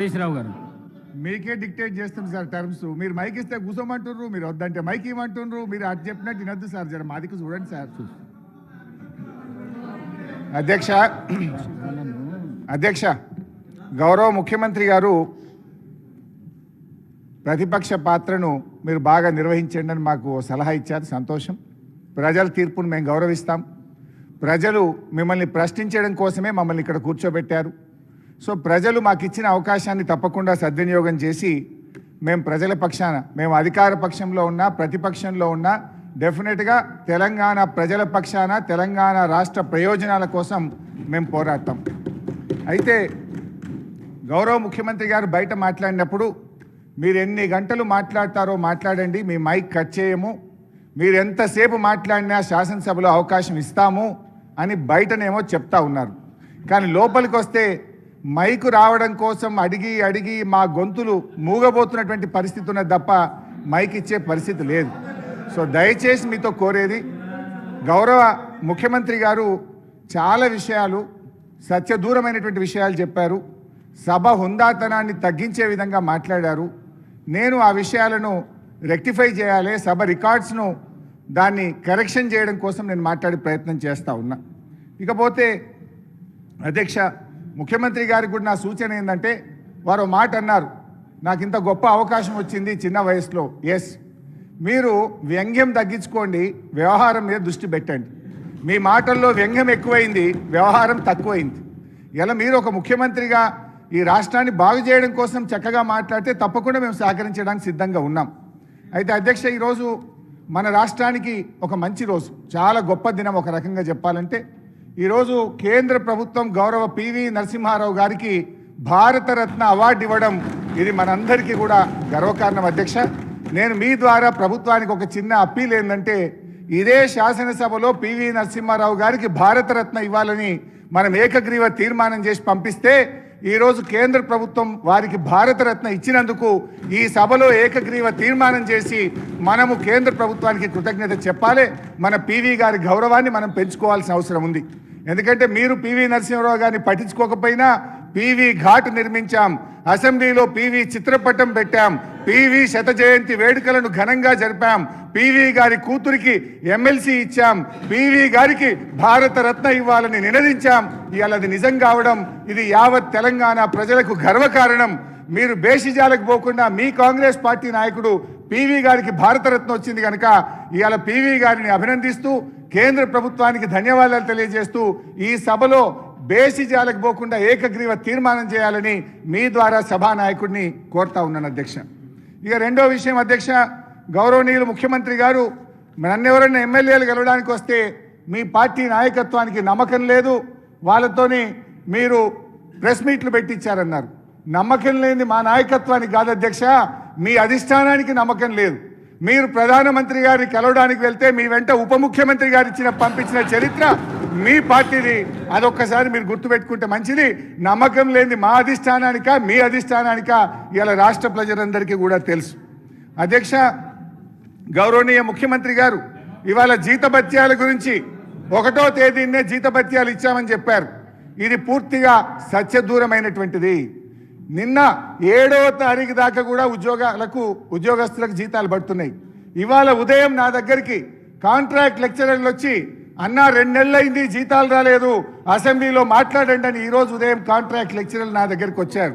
హరీశ్రావు గారు. మీకే డిక్టేట్ చేస్తుంది సార్ టర్మ్స్. మీరు మైక్ ఇస్తే కూసోమంటుర్రు మీరు వద్దంటే మైక్ ఇవ్వమంటున్నారు మీరు అది చెప్పినట్టు వినొద్దు సార్ జర మాదికి చూడండి సార్. అధ్యక్ష అధ్యక్ష గౌరవ ముఖ్యమంత్రి గారు ప్రతిపక్ష పాత్రను మీరు బాగా నిర్వహించండి అని మాకు సలహా ఇచ్చారు. సంతోషం. ప్రజల తీర్పును మేము గౌరవిస్తాం. ప్రజలు మిమ్మల్ని ప్రశ్నించడం కోసమే మమ్మల్ని ఇక్కడ కూర్చోబెట్టారు. సో ప్రజలు మాకు ఇచ్చిన అవకాశాన్ని తప్పకుండా సద్వినియోగం చేసి మేము ప్రజల పక్షాన మేము అధికార పక్షంలో ఉన్నా ప్రతిపక్షంలో ఉన్నా డెఫినెట్గా తెలంగాణ ప్రజల పక్షాన తెలంగాణ రాష్ట్ర ప్రయోజనాల కోసం మేము పోరాడతాం. అయితే గౌరవ ముఖ్యమంత్రి గారు బయట మాట్లాడినప్పుడు మీరు ఎన్ని గంటలు మాట్లాడతారో మాట్లాడండి మీ మైక్ కట్ చేయము మీరు ఎంతసేపు మాట్లాడినా శాసనసభలో అవకాశం ఇస్తాము అని బయటనేమో చెప్తా ఉన్నారు. కానీ లోపలికి వస్తే మైకు రావడం కోసం అడిగి అడిగి మా గొంతులు మూగబోతున్నటువంటి పరిస్థితి ఉన్నది తప్ప మైక్ ఇచ్చే పరిస్థితి లేదు. సో దయచేసి మీతో కోరేది గౌరవ ముఖ్యమంత్రి గారు చాలా విషయాలు సత్యదూరమైనటువంటి విషయాలు చెప్పారు. సభ హుందాతనాన్ని తగ్గించే విధంగా మాట్లాడారు. నేను ఆ విషయాలను రెక్టిఫై చేయాలి సభ రికార్డ్స్ను దాన్ని కరెక్షన్ చేయడం కోసం నేను మాట్లాడే ప్రయత్నం చేస్తూ ఉన్నా. ఇకపోతే అధ్యక్ష ముఖ్యమంత్రి గారికి కూడా నా సూచన ఏంటంటే వారు మాట అన్నారు. నాకు ఇంత గొప్ప అవకాశం వచ్చింది చిన్న వయసులో. ఎస్ మీరు వ్యంగ్యం తగ్గించుకోండి వ్యవహారం మీద దృష్టి పెట్టండి. మీ మాటల్లో వ్యంగ్యం ఎక్కువైంది వ్యవహారం తక్కువైంది. ఇలా మీరు ఒక ముఖ్యమంత్రిగా ఈ రాష్ట్రాన్ని బాగు చేయడం కోసం చక్కగా మాట్లాడితే తప్పకుండా మేము సహకరించడానికి సిద్ధంగా ఉన్నాం. అయితే అధ్యక్ష ఈరోజు మన రాష్ట్రానికి ఒక మంచి రోజు. చాలా గొప్ప దినం ఒక రకంగా చెప్పాలంటే ఈరోజు కేంద్ర ప్రభుత్వం గౌరవ పివి నరసింహారావు గారికి భారతరత్న అవార్డు ఇవ్వడం ఇది మనందరికీ కూడా గర్వకారణం. అధ్యక్ష నేను మీ ద్వారా ప్రభుత్వానికి ఒక చిన్న అప్పీల్ ఏంటంటే ఇదే శాసనసభలో పివి నరసింహారావు గారికి భారతరత్న ఇవ్వాలని మనం ఏకగ్రీవ తీర్మానం చేసి పంపిస్తే ఈరోజు కేంద్ర ప్రభుత్వం వారికి భారతరత్న ఇచ్చినందుకు ఈ సభలో ఏకగ్రీవ తీర్మానం చేసి మనము కేంద్ర ప్రభుత్వానికి కృతజ్ఞత చెప్పాలి. మన పీవీ గారి గౌరవాన్ని మనం పెంచుకోవాల్సిన అవసరం ఉంది. ఎందుకంటే మీరు పివి నరసింహరావు గారిని పట్టించుకోకపోయినా పివి ఘాట్ నిర్మించాం. అసెంబ్లీలో పివి చిత్రపటం పెట్టాం. పివి శత జయంతి వేడుకలను ఘనంగా జరిపాం. పివి గారి కూతురికి ఎమ్మెల్సీ ఇచ్చాం. పివి గారికి భారత రత్న ఇవ్వాలని నినదించాం. ఇవాళ అది నిజం కావడం ఇది యావత్ తెలంగాణ ప్రజలకు గర్వకారణం మీరు బేషిజాలకు పోకుండా మీ కాంగ్రెస్ పార్టీ నాయకుడు పివి గారికి భారతరత్న వచ్చింది కనుక ఇవాళ పివి గారిని అభినందిస్తూ కేంద్ర ప్రభుత్వానికి ధన్యవాదాలు తెలియజేస్తూ ఈ సభలో బేసిజాలకు పోకుండా ఏకగ్రీవ తీర్మానం చేయాలని మీ ద్వారా సభానాయకుడిని కోరుతా ఉన్నాను అధ్యక్ష. ఇక రెండో విషయం అధ్యక్ష గౌరవనీయులు ముఖ్యమంత్రి గారు నన్నెవరన్నా ఎమ్మెల్యేలు గెలవడానికి వస్తే మీ పార్టీ నాయకత్వానికి నమ్మకం లేదు వాళ్ళతోని మీరు ప్రెస్ మీట్లు పెట్టించారన్నారు. నమ్మకం లేని మా నాయకత్వానికి కాదు అధ్యక్ష మీ అధిష్టానానికి నమ్మకం లేదు. మీరు ప్రధానమంత్రి గారిని కలవడానికి వెళ్తే మీ వెంట ఉప ముఖ్యమంత్రి గారు ఇచ్చిన పంపించిన చరిత్ర మీ పార్టీది అదొక్కసారి మీరు గుర్తుపెట్టుకుంటే మంచిది. నమ్మకం లేని మా అధిష్టానానిక మీ అధిష్టానానిక ఇలా రాష్ట్ర ప్రజలందరికీ కూడా తెలుసు. అధ్యక్ష గౌరవనీయ ముఖ్యమంత్రి గారు ఇవాళ జీతభత్యాల గురించి ఒకటో తేదీనే జీతభత్యాలు ఇచ్చామని చెప్పారు. ఇది పూర్తిగా సత్యదూరమైనటువంటిది. నిన్న ఏడో తారీఖు దాకా కూడా ఉద్యోగాలకు ఉద్యోగస్తులకు జీతాలు పడుతున్నాయి. ఇవాళ ఉదయం నా దగ్గరికి కాంట్రాక్ట్ లెక్చరర్లు వచ్చి అన్నా రెండు నెలలైంది జీతాలు రాలేదు. అసెంబ్లీలో మాట్లాడండి అని ఈరోజు ఉదయం కాంట్రాక్ట్ లెక్చరర్లు నా దగ్గరికి వచ్చారు.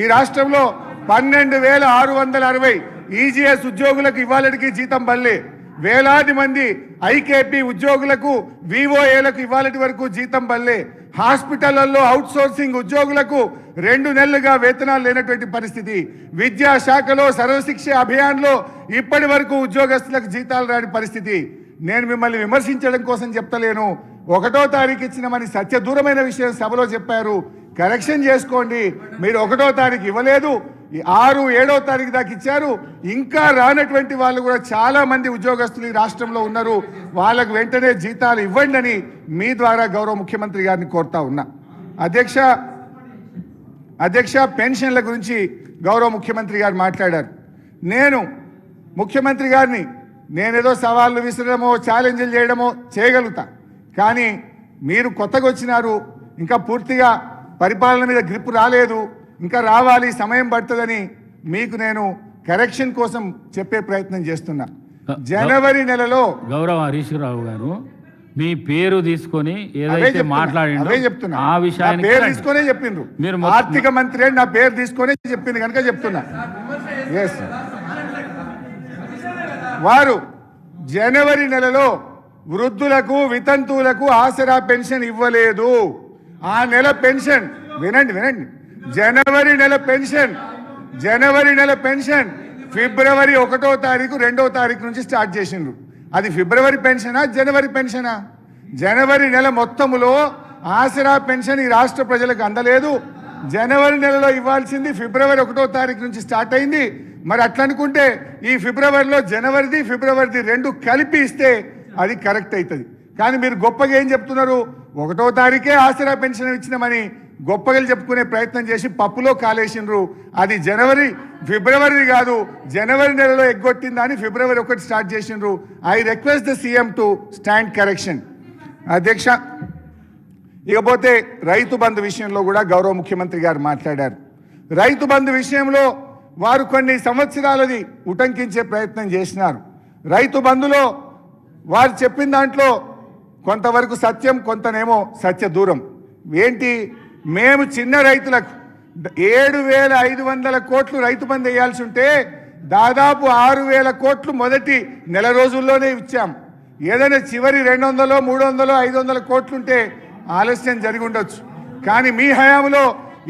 ఈ రాష్ట్రంలో పన్నెండు వేల ఆరు వందల అరవై ఈజీఎస్ ఉద్యోగులకు ఇవ్వాలడికి జీతం బల్లే. వేలాది మంది ఐకేపీ ఉద్యోగులకు వివోఏలకు ఇవ్వాలటి వరకు జీతం బల్లే. హాస్పిటళ్ళలో అవుట్ సోర్సింగ్ ఉద్యోగులకు రెండు నెలలుగా వేతనాలు లేనటువంటి పరిస్థితి. విద్యాశాఖలో సర్వశిక్ష అభియాన్లో ఇప్పటి వరకు ఉద్యోగస్తులకు జీతాలు రాని పరిస్థితి. నేను మిమ్మల్ని విమర్శించడం కోసం చెప్తలేను. ఒకటో తారీఖు ఇచ్చినమని సత్యదూరమైన విషయం సభలో చెప్పారు. కరెక్షన్ చేసుకోండి. మీరు ఒకటో తారీఖు ఇవ్వలేదు. ఆరు ఏడో తారీఖు దాకా ఇచ్చారు. ఇంకా రానటువంటి వాళ్ళు కూడా చాలా మంది ఉద్యోగస్తులు ఈ రాష్ట్రంలో ఉన్నారు. వాళ్ళకు వెంటనే జీతాలు ఇవ్వండి అని మీ ద్వారా గౌరవ ముఖ్యమంత్రి గారిని కోరుతా ఉన్నా. అధ్యక్ష అధ్యక్ష పెన్షన్ల గురించి గౌరవ ముఖ్యమంత్రి గారు మాట్లాడారు. నేను ముఖ్యమంత్రి గారిని నేనేదో సవాళ్ళు విసరడమో ఛాలెంజ్లు చేయడమో చేయగలుగుతా. కానీ మీరు కొత్తగా వచ్చినారు ఇంకా పూర్తిగా పరిపాలన మీద గ్రిప్ రాలేదు ఇంకా రావాలి సమయం పడుతుందని మీకు నేను కరెక్షన్ కోసం చెప్పే ప్రయత్నం చేస్తున్నా. జనవరి నెలలో గౌరవ హరీష్ రావు గారు మీ పేరు తీసుకొని ఏదైతే చెప్తున్నా ఆ నా విషయానికి పేరు. తీసుకొనే చెప్పిండ్రు. మీరు ఆర్థిక మంత్రి అని నా పేరు తీసుకొనే చెప్పింది కనుక చెప్తున్నా. ఎస్ వారు జనవరి నెలలో వృద్ధులకు వితంతువులకు ఆసరా పెన్షన్ ఇవ్వలేదు. ఆ నెల పెన్షన్ వినండి వినండి. జనవరి నెల పెన్షన్ జనవరి నెల పెన్షన్ ఫిబ్రవరి ఒకటో తారీఖు రెండో తారీఖు నుంచి స్టార్ట్ చేసిండ్రు. అది ఫిబ్రవరి పెన్షనా జనవరి పెన్షనా? జనవరి నెల మొత్తములో ఆసరా పెన్షన్ ఈ రాష్ట్ర ప్రజలకు అందలేదు. జనవరి నెలలో ఇవ్వాల్సింది ఫిబ్రవరి ఒకటో తారీఖు నుంచి స్టార్ట్ అయింది. మరి అట్లనుకుంటే ఈ ఫిబ్రవరిలో జనవరిది ఫిబ్రవరిది రెండు కలిపి ఇస్తే అది కరెక్ట్ అవుతుంది కానీ మీరు గొప్పగా ఏం చెప్తున్నారు? ఒకటో తారీఖే ఆసరా పెన్షన్ ఇచ్చినామని గొప్పగలు చెప్పుకునే ప్రయత్నం చేసి పప్పులో కాలేసిండ్రు. అది జనవరి ఫిబ్రవరిది కాదు జనవరి నెలలో ఎగ్గొట్టిందని ఫిబ్రవరి ఒకటి స్టార్ట్ చేసిండ్రు. I request the CM to stand correction. అధ్యక్ష ఇకపోతే రైతు బంధు విషయంలో కూడా గౌరవ ముఖ్యమంత్రి గారు మాట్లాడారు. రైతు బంధు విషయంలో వారు కొన్ని సంవత్సరాలది ఉటంకించే ప్రయత్నం చేసినారు. రైతు బంధులో వారు చెప్పిన దాంట్లో కొంతవరకు సత్యం కొంతనేమో సత్య దూరం. ఏంటి? మేము చిన్న రైతులకు ఏడు వేల ఐదు వందల కోట్లు రైతు బంధు వేయాల్సి ఉంటే దాదాపు ఆరు వేల కోట్లు మొదటి నెల రోజుల్లోనే ఇచ్చాం. ఏదైనా చివరి రెండు వందలో మూడు వందలో ఐదు వందల కోట్లుంటే ఆలస్యం జరిగి ఉండొచ్చు. కానీ మీ హయాంలో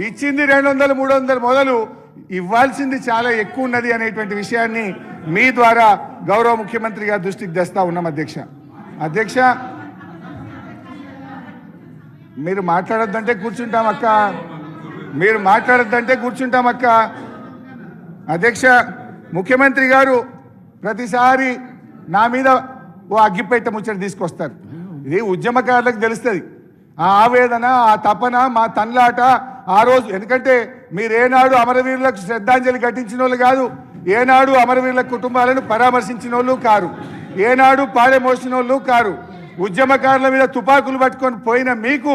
ఇచ్చింది రెండు వందలు మూడు వందలు మొదలు ఇవ్వాల్సింది చాలా ఎక్కువ ఉన్నది అనేటువంటి విషయాన్ని మీ ద్వారా గౌరవ ముఖ్యమంత్రి గారి దృష్టికి తెస్తా ఉన్నాం అధ్యక్ష. అధ్యక్ష మీరు మాట్లాడొద్దంటే కూర్చుంటాం అక్క. మీరు మాట్లాడొద్దంటే కూర్చుంటాం అక్క. అధ్యక్ష ముఖ్యమంత్రి గారు ప్రతిసారి నా మీద ఓ అగ్గిపెట్ట ముచ్చట తీసుకొస్తారు. ఇది ఉద్యమకారులకు తెలుస్తుంది. ఆ ఆవేదన ఆ తపన మా తన్లాట ఆ రోజు ఎందుకంటే మీరేనాడు అమరవీరులకు శ్రద్ధాంజలి ఘటించిన వాళ్ళు కాదు ఏనాడు అమరవీరుల కుటుంబాలను పరామర్శించిన వాళ్ళు కారు. ఏనాడు పాడెమోసిన వాళ్ళు కారు. ఉద్యమకారుల మీద తుపాకులు పట్టుకొని పోయిన మీకు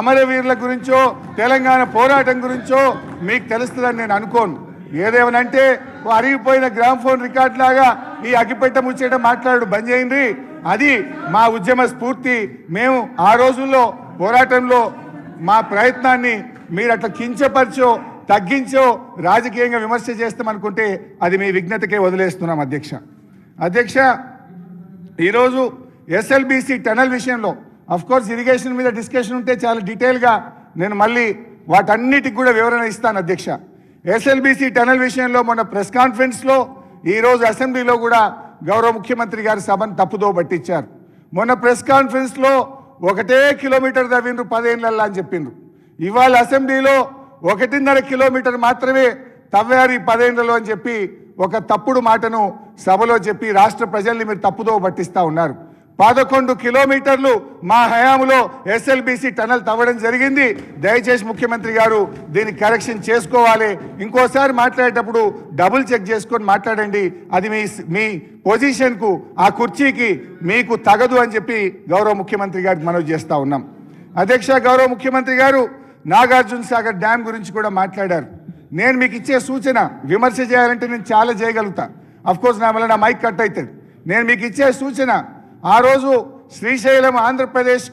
అమరవీరుల గురించో తెలంగాణ పోరాటం గురించో మీకు తెలుస్తుందని నేను అనుకోను. ఏదేమనంటే అరిగిపోయిన గ్రామ్ ఫోన్ రికార్డ్ లాగా ఈ అగ్గిపెట్ట ముచ్చేట మాట్లాడు బంద్ చేయండి అది మా ఉద్యమ స్ఫూర్తి. మేము ఆ రోజుల్లో పోరాటంలో మా ప్రయత్నాన్ని మీరు అట్లా కించపరిచో తగ్గించో రాజకీయంగా విమర్శ చేస్తామనుకుంటే అది మీ విఘ్నతకే వదిలేస్తున్నాం అధ్యక్ష. అధ్యక్ష ఈరోజు ఎస్ఎల్బిసి టనల్ విషయంలో అఫ్ కోర్స్ ఇరిగేషన్ మీద డిస్కషన్ ఉంటే చాలా డీటెయిల్గా నేను మళ్ళీ వాటన్నిటికి కూడా వివరణ ఇస్తాను అధ్యక్ష. ఎస్ఎల్బిసి టనల్ విషయంలో మొన్న ప్రెస్ కాన్ఫరెన్స్లో ఈరోజు అసెంబ్లీలో కూడా గౌరవ ముఖ్యమంత్రి గారి సభను తప్పుదో పట్టించారు. మొన్న ప్రెస్ కాన్ఫరెన్స్లో ఒకటే కిలోమీటర్ తవ్విండ్రు పదేళ్ళల్లా అని చెప్పిండ్రు. ఇవాళ అసెంబ్లీలో ఒకటిన్నర కిలోమీటర్ మాత్రమే తవ్వారు ఈ పదేళ్ళలో అని చెప్పి ఒక తప్పుడు మాటను సభలో చెప్పి రాష్ట్ర ప్రజల్ని మీరు తప్పుదో పట్టిస్తా ఉన్నారు. పదకొండు కిలోమీటర్లు మా హయాంలో ఎస్ఎల్బిసి టనల్ తవ్వడం జరిగింది. దయచేసి ముఖ్యమంత్రి గారు దీన్ని కరెక్షన్ చేసుకోవాలి. ఇంకోసారి మాట్లాడేటప్పుడు డబుల్ చెక్ చేసుకొని మాట్లాడండి. అది మీ మీ పొజిషన్కు ఆ కుర్చీకి మీకు తగదు అని చెప్పి గౌరవ ముఖ్యమంత్రి గారికి మనవి చేస్తూ ఉన్నాం. అధ్యక్ష గౌరవ ముఖ్యమంత్రి గారు నాగార్జున సాగర్ డ్యామ్ గురించి కూడా మాట్లాడారు. నేను మీకు ఇచ్చే సూచన విమర్శ చేయాలంటే నేను చాలా చేయగలుగుతా. అఫ్కోర్స్ నా వల్ల నా మైక్ కట్ అవుతుంది నేను మీకు ఇచ్చే సూచన ఆ రోజు శ్రీశైలం ఆంధ్రప్రదేశ్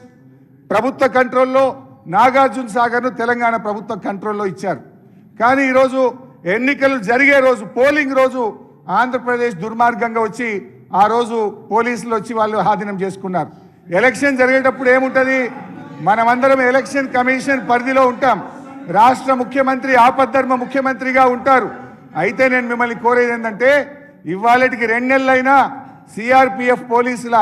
ప్రభుత్వ కంట్రోల్లో నాగార్జున సాగర్ను తెలంగాణ ప్రభుత్వ కంట్రోల్లో ఇచ్చారు. కానీ ఈరోజు ఎన్నికలు జరిగే రోజు పోలింగ్ రోజు ఆంధ్రప్రదేశ్ దుర్మార్గంగా వచ్చి ఆ రోజు పోలీసులు వచ్చి వాళ్ళు ఆధీనం చేసుకున్నారు. ఎలక్షన్ జరిగేటప్పుడు ఏముంటుంది? మనమందరం ఎలక్షన్ కమిషన్ పరిధిలో ఉంటాం. రాష్ట్ర ముఖ్యమంత్రి ఆపద్ధర్మ ముఖ్యమంత్రిగా ఉంటారు. అయితే నేను మిమ్మల్ని కోరేది ఏంటంటే ఇవాళటికి రెండు నెలలైనా సిఆర్పిఎఫ్ పోలీసుల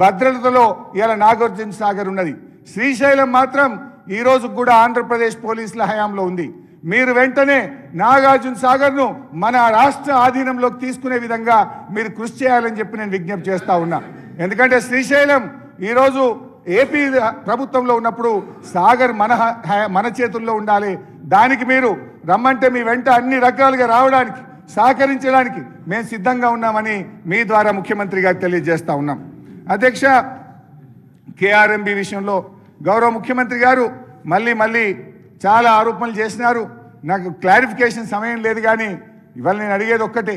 భద్రతలో ఇవాళ నాగార్జున సాగర్ ఉన్నది. శ్రీశైలం మాత్రం ఈ రోజు కూడా ఆంధ్రప్రదేశ్ పోలీసుల హయాంలో ఉంది. మీరు వెంటనే నాగార్జున సాగర్ను మన రాష్ట్ర ఆధీనంలోకి తీసుకునే విధంగా మీరు కృషి చేయాలని చెప్పి నేను విజ్ఞప్తి చేస్తా ఉన్నా. ఎందుకంటే శ్రీశైలం ఈరోజు ఏపీ ప్రభుత్వంలో ఉన్నప్పుడు సాగర్ మన మన చేతుల్లో ఉండాలి. దానికి మీరు రమ్మంటే మీ వెంట అన్ని రకాలుగా రావడానికి సహకరించడానికి మేము సిద్ధంగా ఉన్నామని మీ ద్వారా ముఖ్యమంత్రి గారికి తెలియజేస్తా ఉన్నాం. అధ్యక్ష కేఆర్ఎంబి విషయంలో గౌరవ ముఖ్యమంత్రి గారు మళ్ళీ మళ్ళీ చాలా ఆరోపణలు చేసినారు. నాకు క్లారిఫికేషన్ సమయం లేదు కానీ ఇవాళ నేను అడిగేది ఒక్కటే.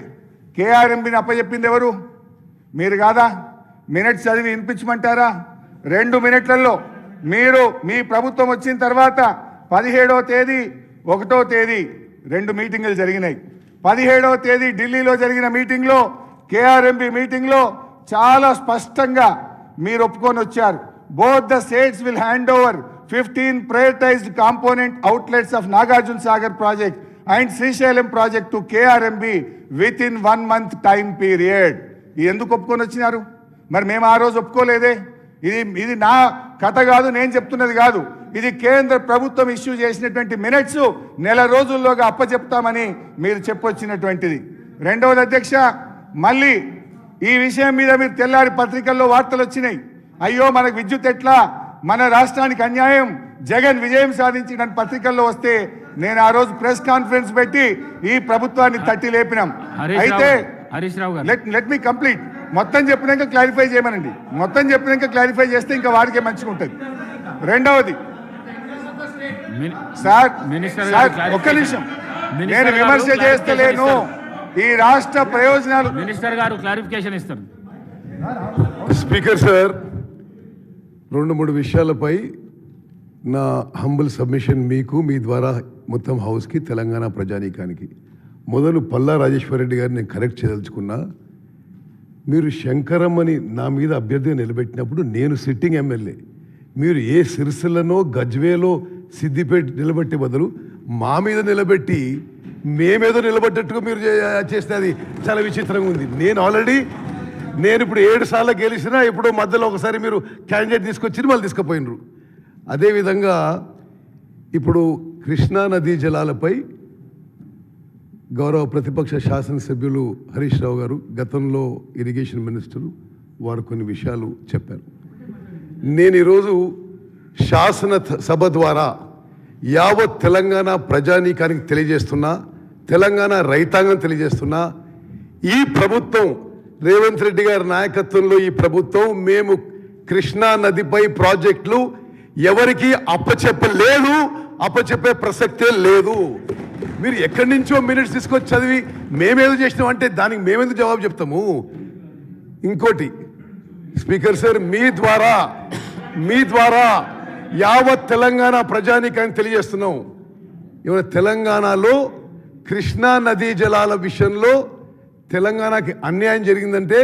కేఆర్ఎంబిని అప్పచెప్పింది ఎవరు? మీరు కాదా? మినిట్స్ చదివి వినిపించమంటారా? రెండు మినిట్లలో మీరు మీ ప్రభుత్వం వచ్చిన తర్వాత పదిహేడవ తేదీ ఒకటో తేదీ రెండు మీటింగులు జరిగినాయి. పదిహేడవ తేదీ ఢిల్లీలో జరిగిన మీటింగ్లో కేఆర్ఎంబి మీటింగ్లో చాలా స్పష్టంగా మీరు ఒప్పుకొని వచ్చారు. Both the states will hand over fifteen prioritised component outlets of Nagarjuna Sagar project and Srisailam project to KRMB within one month time period ఎందుకు ఒప్పుకొని వచ్చినారు? మరి మేము ఆ రోజు ఒప్పుకోలేదే? ఇది ఇది నా కథ కాదు నేను చెప్తున్నది కాదు. ఇది కేంద్ర ప్రభుత్వం ఇష్యూ చేసినటువంటి మినిట్స్ నెల రోజుల్లోగా అప్పచెప్తామని మీరు చెప్పొచ్చినటువంటిది. రెండవది అధ్యక్ష మళ్ళీ ఈ విషయం మీద మీరు తెల్లారి పత్రికల్లో వార్తలు వచ్చినాయి. అయ్యో మనకు విద్యుత్ ఎట్లా? మన రాష్ట్రానికి అన్యాయం. జగన్ విజయం సాధించిన పత్రికల్లో వస్తే నేను ఆ రోజు ప్రెస్ కాన్ఫరెన్స్ పెట్టి ఈ ప్రభుత్వాన్ని తట్టి లేపినాం. అయితే లెట్ లెట్ మీ కంప్లీట్. మొత్తం చెప్పినాక క్లారిఫై చేయమనండి. మొత్తం చెప్పినాక క్లారిఫై చేస్తే ఇంకా వాడికే మంచిగా ఉంటుంది. రెండవది సార్ సార్ ఒక్క నిమిషం. నేను విమర్శ చేస్తలేను. ఈ రాష్ట్ర ప్రయోజనాలు మినిస్టర్ గారు క్లారిఫికేషన్ ఇస్తారు. స్పీకర్ సార్ రెండు మూడు విషయాలపై నా హంబుల్ సబ్మిషన్ మీకు మీ ద్వారా మొత్తం హౌస్కి తెలంగాణ ప్రజానీకానికి. మొదలు పల్లా రాజేశ్వరరెడ్డి గారిని నేను కరెక్ట్ చేయదలుచుకున్నా. మీరు శంకరమ్మని నా మీద అభ్యర్థిగా నిలబెట్టినప్పుడు నేను సిట్టింగ్ ఎమ్మెల్యే. మీరు ఏ సిరిసిల్లలో గజ్వేలో సిద్దిపేట నిలబెట్టే బదులు మా మీద నిలబెట్టి మేమేదో నిలబడ్డట్టుగా మీరు చేస్తే అది చాలా విచిత్రంగా ఉంది. నేను ఆల్రెడీ నేను ఇప్పుడు ఏడు సార్లు గెలిచినా ఇప్పుడు మధ్యలో ఒకసారి మీరు క్యాండిడేట్ తీసుకొచ్చి మళ్ళీ తీసుకుపోయినరు. అదేవిధంగా ఇప్పుడు కృష్ణా నదీ జలాలపై గౌరవ ప్రతిపక్ష శాసనసభ్యులు హరీష్ రావు గారు గతంలో ఇరిగేషన్ మినిస్టరు వారు కొన్ని విషయాలు చెప్పారు. నేను ఈరోజు శాసన త- సభ ద్వారా యావత్ తెలంగాణ ప్రజానీకానికి తెలియజేస్తున్నా తెలంగాణ రైతాంగం తెలియజేస్తున్నా ఈ ప్రభుత్వం రేవంత్ రెడ్డి గారి నాయకత్వంలో ఈ ప్రభుత్వం మేము కృష్ణా నదిపై ప్రాజెక్టులు ఎవరికి అప్పచెప్పలేదు అప్పచెప్పే ప్రసక్తే లేదు. మీరు ఎక్కడి నుంచో మినిట్స్ తీసుకొచ్చి చదివి మేమేదో చేసినాం అంటే దానికి మేమెందుకు జవాబు చెప్తాము? ఇంకోటి స్పీకర్ సార్ మీ ద్వారా మీ ద్వారా యావత్ తెలంగాణ ప్రజానీకాన్ని తెలియజేస్తున్నాం. ఇవాళ తెలంగాణలో కృష్ణా నదీ జలాల విషయంలో తెలంగాణకి అన్యాయం జరిగిందంటే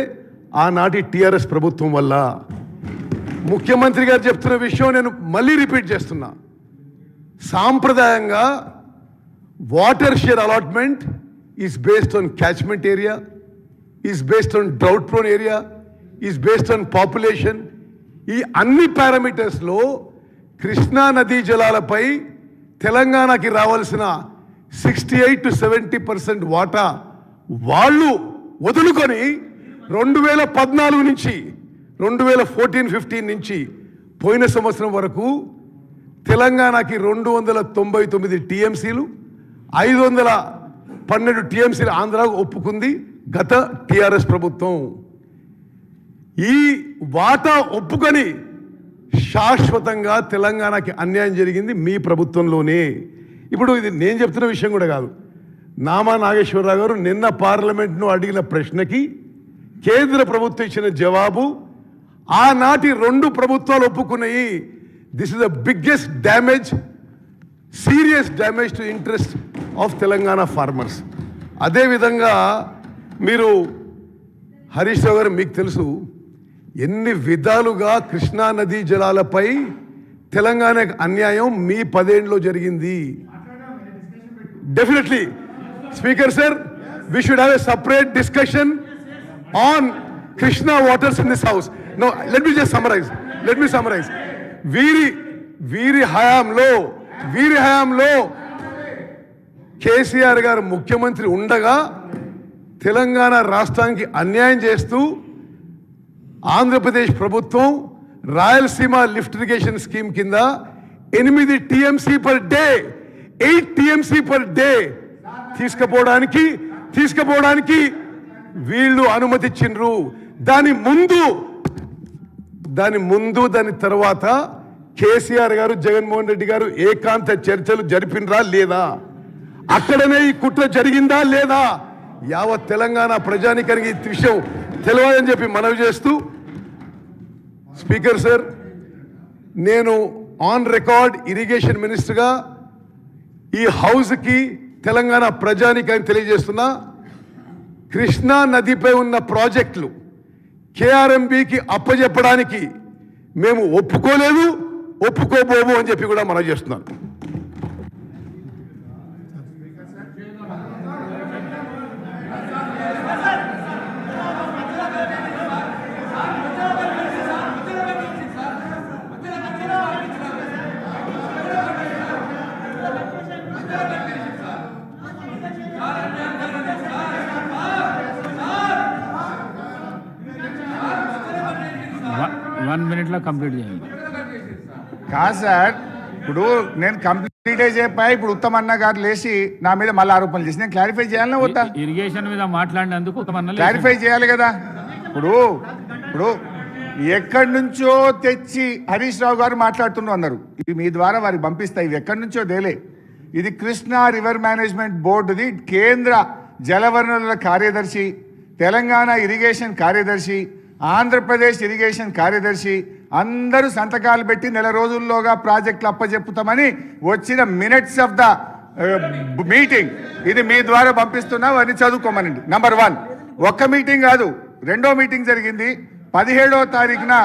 ఆనాటి టీఆర్ఎస్ ప్రభుత్వం వల్ల. ముఖ్యమంత్రి గారు చెప్తున్న విషయం నేను మళ్ళీ రిపీట్ చేస్తున్నా. సాంప్రదాయంగా water share allotment is based on catchment area is based on drought prone area is based on population ఈ అన్ని పారామీటర్స్లో కృష్ణా నదీ జలాలపై తెలంగాణకి రావాల్సిన sixty eight to seventy percent వాటా వాళ్ళు వదులుకొని రెండు వేల పద్నాలుగు నుంచి రెండు వేల ఫోర్టీన్ ఫిఫ్టీన్ నుంచి పోయిన సంవత్సరం వరకు తెలంగాణకి రెండు వందల తొంభై తొమ్మిది టీఎంసీలు ఐదు వందల పన్నెండు టీఎంసీలు ఆంధ్రాకు ఒప్పుకుంది గత టీఆర్ఎస్ ప్రభుత్వం. ఈ వాటా ఒప్పుకొని శాశ్వతంగా తెలంగాణకి అన్యాయం జరిగింది మీ ప్రభుత్వంలోనే. ఇప్పుడు ఇది నేను చెప్తున్న విషయం కూడా కాదు. నామా నాగేశ్వరరావు గారు నిన్న పార్లమెంట్ను అడిగిన ప్రశ్నకి కేంద్ర ప్రభుత్వం ఇచ్చిన జవాబు ఆనాటి రెండు ప్రభుత్వాలు ఒప్పుకున్నాయి. This is the biggest damage serious damage to interest of Telangana farmers అదేవిధంగా మీరు హరీష్ రావు గారు మీకు తెలుసు ఎన్ని విధాలుగా కృష్ణా నదీ జలాలపై తెలంగాణకు అన్యాయం మీ పదేండ్లో జరిగింది? Definitely speaker sir we should have a separate discussion on Krishna waters in this house no let me just summarise let me summarise వీరి వీరి హయాంలో వీరి హయాంలో కేసీఆర్ గారు ముఖ్యమంత్రి ఉండగా తెలంగాణ రాష్ట్రానికి అన్యాయం చేస్తూ ఆంధ్రప్రదేశ్ ప్రభుత్వం రాయలసీమ లిఫ్ట్ ఇరిగేషన్ స్కీమ్ కింద ఎనిమిది TMC per day eight TMC per day తీసుకుపోవడానికి తీసుకుపోవడానికి వీళ్ళు అనుమతిచ్చిండ్రు. దాని ముందు దాని ముందు దాని తర్వాత కేసీఆర్ గారు జగన్మోహన్ రెడ్డి గారు ఏకాంత చర్చలు జరిపినరా లేదా? అక్కడనే ఈ కుట్ర జరిగిందా లేదా? యావత్ తెలంగాణ ప్రజానికానికి ఈ విషయం తెలియదని చెప్పి మనవి చేస్తూ స్పీకర్ సార్ నేను ఆన్ రికార్డ్ ఇరిగేషన్ మినిస్టర్గా ఈ హౌస్కి తెలంగాణ ప్రజానికానికి తెలియజేస్తున్నా కృష్ణా నదిపై ఉన్న ప్రాజెక్టులు కేఆర్ఎంబికి అప్పజెప్పడానికి మేము ఒప్పుకోలేదు ఒప్పుకోబోము అని చెప్పి కూడా మనం చేస్తున్నాను. మినిట్లో కంప్లీట్ చేయండి. కాదు సార్ ఇప్పుడు నేను కంప్లీట్ చెప్పా ఇప్పుడు ఉత్తమ్ అన్న గారు లేచి నా మీద మళ్ళీ ఆరోపణలు చేసి నేను క్లారిఫై చేయాలన్నా వద్దా? ఇరిగేషన్ మీద మాట్లాడినందుకు క్లారిఫై చేయాలి కదా. ఇప్పుడు ఇప్పుడు ఎక్కడి నుంచో తెచ్చి హరీష్ రావు గారు మాట్లాడుతున్నారు అన్నారు ఇది మీ ద్వారా వారికి పంపిస్తాయి ఇవి ఎక్కడి నుంచో దేలే ఇది కృష్ణా రివర్ మేనేజ్మెంట్ బోర్డుది కేంద్ర జలవనరుల కార్యదర్శి తెలంగాణ ఇరిగేషన్ కార్యదర్శి ఆంధ్రప్రదేశ్ ఇరిగేషన్ కార్యదర్శి అందరూ సంతకాలు పెట్టి నెల రోజుల్లోగా ప్రాజెక్టులు అప్పచెప్పుతామని వచ్చిన మినిట్స్ ఆఫ్ ద మీటింగ్. ఇది మీ ద్వారా పంపిస్తున్నా వారిని చదువుకోమనండి. నంబర్ వన్ ఒక్క మీటింగ్ కాదు రెండో మీటింగ్ జరిగింది. పదిహేడో తారీఖున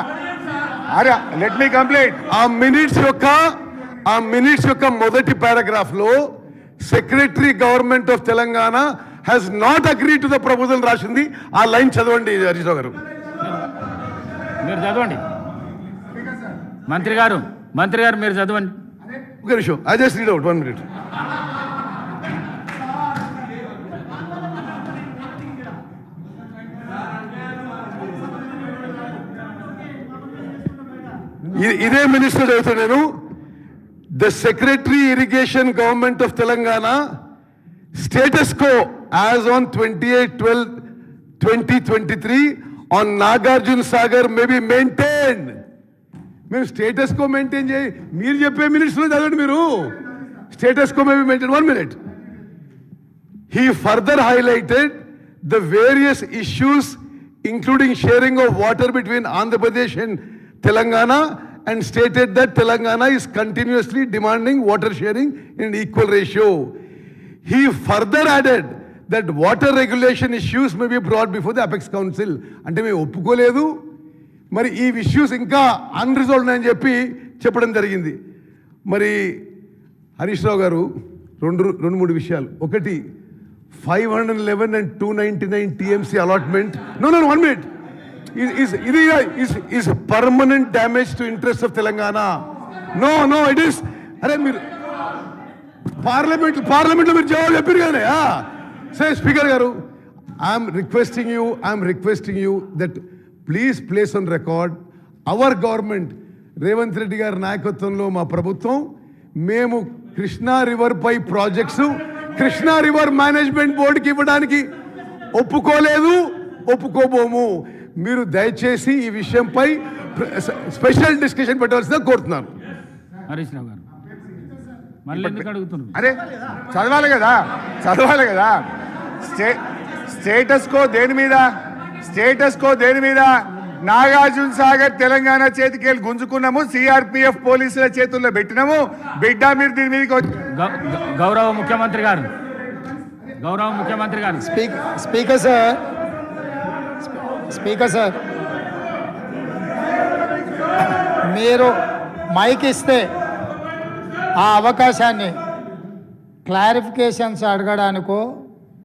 అరే లెట్ మీ కంప్లీట్ ఆ మినిట్స్ యొక్క ఆ మినిట్స్ యొక్క మొదటి పారాగ్రాఫ్లో secretary government of Telangana has not agree to the proposal రాసింది. ఆ లైన్ చదవండి హరీష్ రావు గారు. మీరు చదవండి. మంత్రి గారు మంత్రి గారు మీరు చదవండి. ఒక నిమిషం. I just read out one minute. ఇదే మినిస్టర్ చదువుతా నేను the secretary irrigation government of Telangana status quo as on twenty eight twelve twenty twenty three on Nagarjuna Sagar may be maintain. మేము స్టేటస్ కో మెయింటైన్ చేయి. మీరు చెప్పే మినిట్స్లో చదవండి మీరు. Status quo may maintain one minute he further highlighted the various issues including sharing of water between Andhra Pradesh and Telangana and stated that Telangana is continuously demanding water sharing in equal ratio he further added that water regulation issues may be brought before the apex council అంటే మేము ఒప్పుకోలేదు. మరి ఈ issues ఇంకా unresolved అని చెప్పి చెప్పడం జరిగింది. మరి హరీష్ రావు గారు రెండు రెండు మూడు విషయాలు. ఒకటి five hundred eleven and two ninety nine TMC allotment no no one minute ఇది is permanent damage to interest of Telangana. No no it is అరే మీరు పార్లమెంట్ పార్లమెంట్లో మీరు జవాబు చెప్పారు కానీ సరే స్పీకర్ గారు I'm requesting you I'm requesting you that please place on record our government Revanth Reddy గారి నాయకత్వంలో మా ప్రభుత్వం. మేము కృష్ణా రివర్ పై ప్రాజెక్ట్స్ కృష్ణా రివర్ మేనేజ్మెంట్ బోర్డుకి ఇవ్వడానికి ఒప్పుకోలేదు ఒప్పుకోబోము. మీరు దయచేసి ఈ విషయంపై స్పెషల్ డిస్కషన్ పెట్టవలసిందిగా కోరుతున్నాను. హరీష్ రావు గారు అరే చదవాలి కదా చదవాలి కదా. స్టే స్టేటస్ కో దేని మీద? స్టేటస్ కో దేని మీద? నాగార్జున సాగర్ తెలంగాణ చేతికి వెళ్ళి గుంజుకున్నాము సిఆర్పిఎఫ్ పోలీసుల చేతుల్లో పెట్టినాము. బిడ్డ మీరు దీని మీదకి గౌరవ ముఖ్యమంత్రి గారు. గౌరవ ముఖ్యమంత్రి గారు. Speak speaker sir speaker sir మీరు మైక్ ఇస్తే ఆ అవకాశాన్ని క్లారిఫికేషన్స్ అడగడానికో